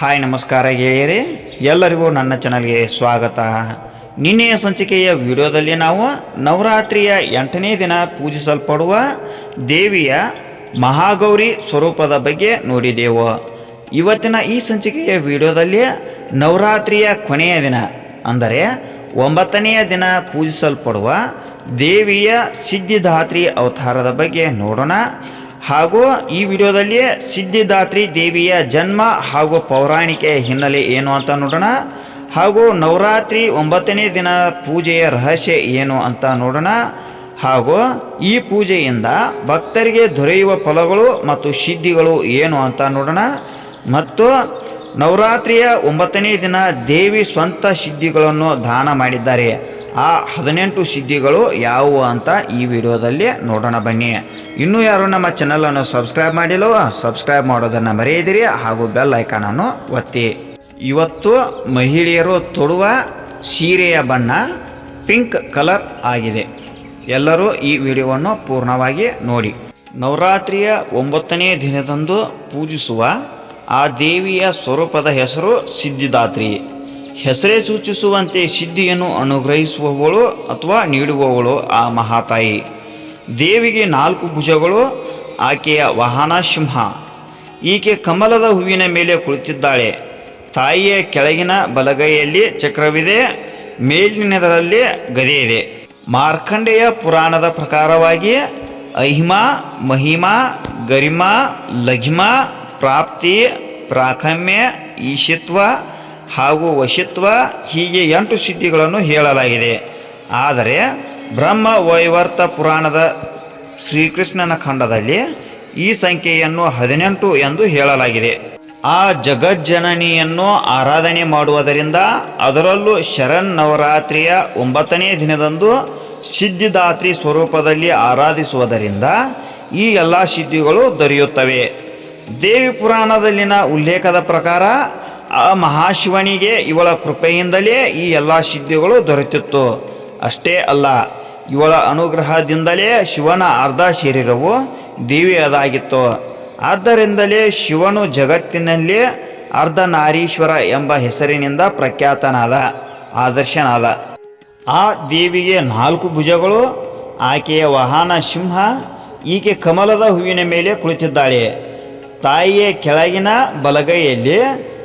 Hi, ನಮಸ್ಕಾರ ಗೆಳೆಯರೇ. ಎಲ್ಲರಿಗೂ ನನ್ನ ಚಾನಲ್ಗೆ ಸ್ವಾಗತ. ನಿನ್ನೆಯ ಸಂಚಿಕೆಯ ವಿಡಿಯೋದಲ್ಲಿ ನಾವು ನವರಾತ್ರಿಯ ಎಂಟನೇ ದಿನ ಪೂಜಿಸಲ್ಪಡುವ ದೇವಿಯ ಮಹಾಗೌರಿ ಸ್ವರೂಪದ ಬಗ್ಗೆ ನೋಡಿದೆವು. ಇವತ್ತಿನ ಈ ಸಂಚಿಕೆಯ ವಿಡಿಯೋದಲ್ಲಿ ನವರಾತ್ರಿಯ ಕೊನೆಯ ದಿನ, ಅಂದರೆ ಒಂಬತ್ತನೆಯ ದಿನ ಪೂಜಿಸಲ್ಪಡುವ ದೇವಿಯ ಸಿದ್ಧಿದಾತ್ರಿ ಅವತಾರದ ಬಗ್ಗೆ ನೋಡೋಣ. ಹಾಗೂ ಈ ವಿಡಿಯೋದಲ್ಲಿ ಸಿದ್ಧಿದಾತ್ರಿ ದೇವಿಯ ಜನ್ಮ ಹಾಗೂ ಪೌರಾಣಿಕೆಯ ಹಿನ್ನೆಲೆ ಏನು ಅಂತ ನೋಡೋಣ. ಹಾಗೂ ನವರಾತ್ರಿ ಒಂಬತ್ತನೇ ದಿನ ಪೂಜೆಯ ರಹಸ್ಯ ಏನು ಅಂತ ನೋಡೋಣ. ಹಾಗೂ ಈ ಪೂಜೆಯಿಂದ ಭಕ್ತರಿಗೆ ದೊರೆಯುವ ಫಲಗಳು ಮತ್ತು ಸಿದ್ಧಿಗಳು ಏನು ಅಂತ ನೋಡೋಣ. ಮತ್ತು ನವರಾತ್ರಿಯ ಒಂಬತ್ತನೇ ದಿನ ದೇವಿ ಸ್ವಂತ ಸಿದ್ಧಿಗಳನ್ನು ದಾನ ಮಾಡಿದ್ದಾರೆ. ಆ ಹದಿನೆಂಟು ಸಿದ್ಧಿಗಳು ಯಾವುವು ಅಂತ ಈ ವಿಡಿಯೋದಲ್ಲಿ ನೋಡೋಣ ಬನ್ನಿ. ಇನ್ನೂ ಯಾರು ನಮ್ಮ ಚಾನಲನ್ನು ಸಬ್ಸ್ಕ್ರೈಬ್ ಮಾಡಿಲ್ಲೋ ಸಬ್ಸ್ಕ್ರೈಬ್ ಮಾಡೋದನ್ನು ಮರೆಯದಿರಿ ಹಾಗೂ ಬೆಲ್ ಐಕಾನನ್ನು ಒತ್ತಿ. ಇವತ್ತು ಮಹಿಳೆಯರು ತೊಡುವ ಸೀರೆಯ ಬಣ್ಣ ಪಿಂಕ್ ಕಲರ್ ಆಗಿದೆ. ಎಲ್ಲರೂ ಈ ವಿಡಿಯೋವನ್ನು ಪೂರ್ಣವಾಗಿ ನೋಡಿ. ನವರಾತ್ರಿಯ ಒಂಬತ್ತನೇ ದಿನದಂದು ಪೂಜಿಸುವ ಆ ದೇವಿಯ ಸ್ವರೂಪದ ಹೆಸರು ಸಿದ್ಧಿದಾತ್ರಿ. ಹೆಸರೇ ಸೂಚಿಸುವಂತೆ ಸಿದ್ಧಿಯನ್ನು ಅನುಗ್ರಹಿಸುವವಳು ಅಥವಾ ನೀಡುವವಳು ಆ ಮಹಾತಾಯಿ. ದೇವಿಗೆ ನಾಲ್ಕು ಭುಜಗಳು, ಆಕೆಯ ವಾಹನ ಸಿಂಹ. ಈಕೆ ಕಮಲದ ಹೂವಿನ ಮೇಲೆ ಕುಳಿತಿದ್ದಾಳೆ. ತಾಯಿಯ ಕೆಳಗಿನ ಬಲಗೈಯಲ್ಲಿ ಚಕ್ರವಿದೆ, ಮೇಲಿನದರಲ್ಲಿ ಗದೆ ಇದೆ ಮಾರ್ಕಂಡೆಯ ಪುರಾಣದ ಪ್ರಕಾರವಾಗಿ ಅಹಿಮಾ, ಮಹಿಮಾ, ಗರಿಮಾ, ಲಘಿಮಾ, ಪ್ರಾಪ್ತಿ, ಪ್ರಾಕಮ್ಯ, ಈಶಿತ್ವ ಹಾಗೂ ವಶಿತ್ವ ಹೀಗೆ ಎಂಟು ಸಿದ್ಧಿಗಳನ್ನು ಹೇಳಲಾಗಿದೆ. ಆದರೆ ಬ್ರಹ್ಮ ವೈವರ್ತ ಪುರಾಣದ ಶ್ರೀಕೃಷ್ಣನ ಖಂಡದಲ್ಲಿ ಈ ಸಂಖ್ಯೆಯನ್ನು ಹದಿನೆಂಟು ಎಂದು ಹೇಳಲಾಗಿದೆ. ಆ ಜಗಜ್ಜನನಿಯನ್ನು ಆರಾಧನೆ ಮಾಡುವುದರಿಂದ ಅದರಲ್ಲೂ ಶರಣ್ ನವರಾತ್ರಿಯ ಒಂಬತ್ತನೇ ದಿನದಂದು ಸಿದ್ಧಿದಾತ್ರಿ ಸ್ವರೂಪದಲ್ಲಿ ಆರಾಧಿಸುವುದರಿಂದ ಈ ಎಲ್ಲ ಸಿದ್ಧಿಗಳು ದೊರೆಯುತ್ತವೆ. ದೇವಿ ಪುರಾಣದಲ್ಲಿನ ಉಲ್ಲೇಖದ ಪ್ರಕಾರ ಆ ಮಹಾಶಿವನಿಗೆ ಇವಳ ಕೃಪೆಯಿಂದಲೇ ಈ ಎಲ್ಲ ಸಿದ್ಧಿಗಳು ದೊರೆತಿತ್ತು. ಅಷ್ಟೇ ಅಲ್ಲ, ಇವಳ ಅನುಗ್ರಹದಿಂದಲೇ ಶಿವನ ಅರ್ಧ ಶರೀರವು ದೇವಿಯದಾಗಿತ್ತು. ಆದ್ದರಿಂದಲೇ ಶಿವನು ಜಗತ್ತಿನಲ್ಲಿ ಅರ್ಧನಾರೀಶ್ವರ ಎಂಬ ಹೆಸರಿನಿಂದ ಪ್ರಖ್ಯಾತನಾದ, ಆದರ್ಶನಾದ. ಆ ದೇವಿಗೆ ನಾಲ್ಕು ಭುಜಗಳು, ಆಕೆಯ ವಾಹನ ಸಿಂಹ, ಈಕೆ ಕಮಲದ ಹೂವಿನ ಮೇಲೆ ಕುಳಿತಿದ್ದಾಳೆ. ತಾಯಿಯ ಕೆಳಗಿನ ಬಲಗೈಯಲ್ಲಿ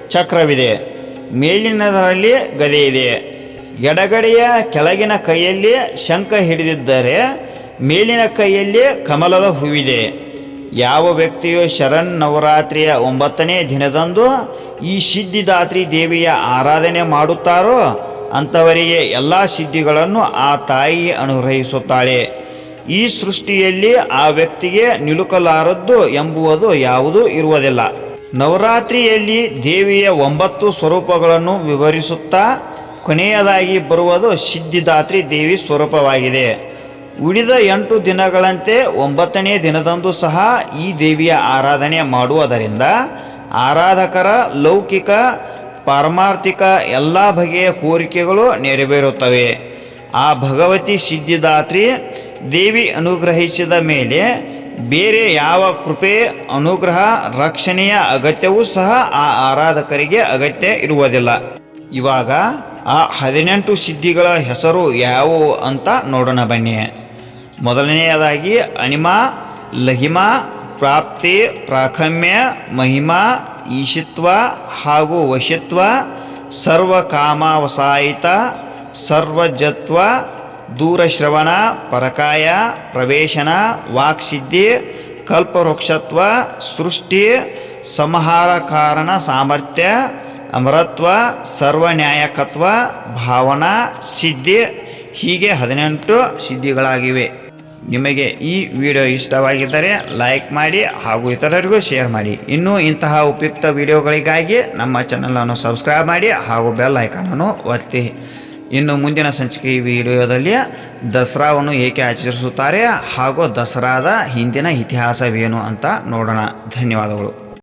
ಚಕ್ರವಿದೆ. ಮೇಲಿನದರಲ್ಲಿ ಗದೆ ಇದೆ. ಎಡಗಡೆಯ ಕೆಳಗಿನ ಕೈಯಲ್ಲಿ ಶಂಖ ಹಿಡಿದಿದ್ದರೆ ಮೇಲಿನ ಕೈಯಲ್ಲಿ ಕಮಲದ ಹೂವಿದೆ. ಯಾವ ವ್ಯಕ್ತಿಯು ಶರಣ್ ನವರಾತ್ರಿಯ ಒಂಬತ್ತನೇ ದಿನದಂದು ಈ ಸಿದ್ಧಿದಾತ್ರಿ ದೇವಿಯ ಆರಾಧನೆ ಮಾಡುತ್ತಾರೋ ಅಂಥವರಿಗೆ ಎಲ್ಲ ಸಿದ್ಧಿಗಳನ್ನು ಆ ತಾಯಿ ಅನುಗ್ರಹಿಸುತ್ತಾಳೆ. ಈ ಸೃಷ್ಟಿಯಲ್ಲಿ ಆ ವ್ಯಕ್ತಿಗೆ ನಿಲುಕಲಾರದ್ದು ಎಂಬುವುದು ಯಾವುದೂ ಇರುವುದಿಲ್ಲ. ನವರಾತ್ರಿಯಲ್ಲಿ ದೇವಿಯ ಒಂಬತ್ತು ಸ್ವರೂಪಗಳನ್ನು ವಿವರಿಸುತ್ತಾ ಕೊನೆಯದಾಗಿ ಬರುವುದು ಸಿದ್ಧಿದಾತ್ರಿ ದೇವಿ ಸ್ವರೂಪವಾಗಿದೆ. ಉಳಿದ ಎಂಟು ದಿನಗಳಂತೆ ಒಂಬತ್ತನೇ ದಿನದಂದು ಸಹ ಈ ದೇವಿಯ ಆರಾಧನೆ ಮಾಡುವುದರಿಂದ ಆರಾಧಕರ ಲೌಕಿಕ, ಪಾರಮಾರ್ಥಿಕ ಎಲ್ಲ ಬಗೆಯ ಕೋರಿಕೆಗಳು ನೆರವೇರುತ್ತವೆ. ಆ ಭಗವತಿ ಸಿದ್ಧಿದಾತ್ರಿ ದೇವಿ ಅನುಗ್ರಹಿಸಿದ ಮೇಲೆ ಬೇರೆ ಯಾವ ಕೃಪೆ, ಅನುಗ್ರಹ, ರಕ್ಷಣೆಯ ಅಗತ್ಯವೂ ಸಹ ಆ ಆರಾಧಕರಿಗೆ ಅಗತ್ಯ ಇರುವುದಿಲ್ಲ. ಇವಾಗ ಆ ಹದಿನೆಂಟು ಸಿದ್ಧಿಗಳ ಹೆಸರು ಯಾವುವು ಅಂತ ನೋಡೋಣ ಬನ್ನಿ. ಮೊದಲನೆಯದಾಗಿ ಅನಿಮಾ, ಲಹಿಮಾ, ಪ್ರಾಪ್ತಿ ಪ್ರಾಕಮ್ಯ ಮಹಿಮಾ, ಈಶಿತ್ವ ಹಾಗೂ ವಶಿತ್ವ, ಸರ್ವಕಾಮಾವಸಾಯಿತ, ಸರ್ವಜತ್ವ ದೂರಶ್ರವಣ, ಪರಕಾಯ, ಪ್ರವೇಶನ, ವಾಕ್ಸಿದ್ಧಿ, ಕಲ್ಪವೃಕ್ಷತ್ವ, ಸೃಷ್ಟಿ ಸಂಹಾರ ಕಾರಣ ಸಾಮರ್ಥ್ಯ, ಅಮರತ್ವ, ಸರ್ವನ್ಯಾಯಕತ್ವ, ಭಾವನಾ, ಸಿದ್ಧಿ, ಹೀಗೆ ಹದಿನೆಂಟು ಸಿದ್ಧಿಗಳಾಗಿವೆ. ನಿಮಗೆ ಈ ವಿಡಿಯೋ ಇಷ್ಟವಾಗಿದ್ದರೆ ಲೈಕ್ ಮಾಡಿ ಹಾಗೂ ಇತರರಿಗೂ ಶೇರ್ ಮಾಡಿ. ಇನ್ನೂ ಇಂತಹ ಉಪಯುಕ್ತ ವಿಡಿಯೋಗಳಿಗಾಗಿ ನಮ್ಮ ಚಾನಲನ್ನು ಸಬ್ಸ್ಕ್ರೈಬ್ ಮಾಡಿ ಹಾಗೂ ಬೆಲ್ ಐಕಾನನ್ನು ಒತ್ತಿ. ಇನ್ನು ಮುಂದಿನ ಸಂಚಿಕೆ ವಿಡಿಯೋದಲ್ಲಿ ದಸರಾವನ್ನು ಏಕೆ ಆಚರಿಸುತ್ತಾರೆ ಹಾಗೂ ದಸರಾದ ಹಿಂದಿನ ಇತಿಹಾಸವೇನು ಅಂತ ನೋಡೋಣ. ಧನ್ಯವಾದಗಳು.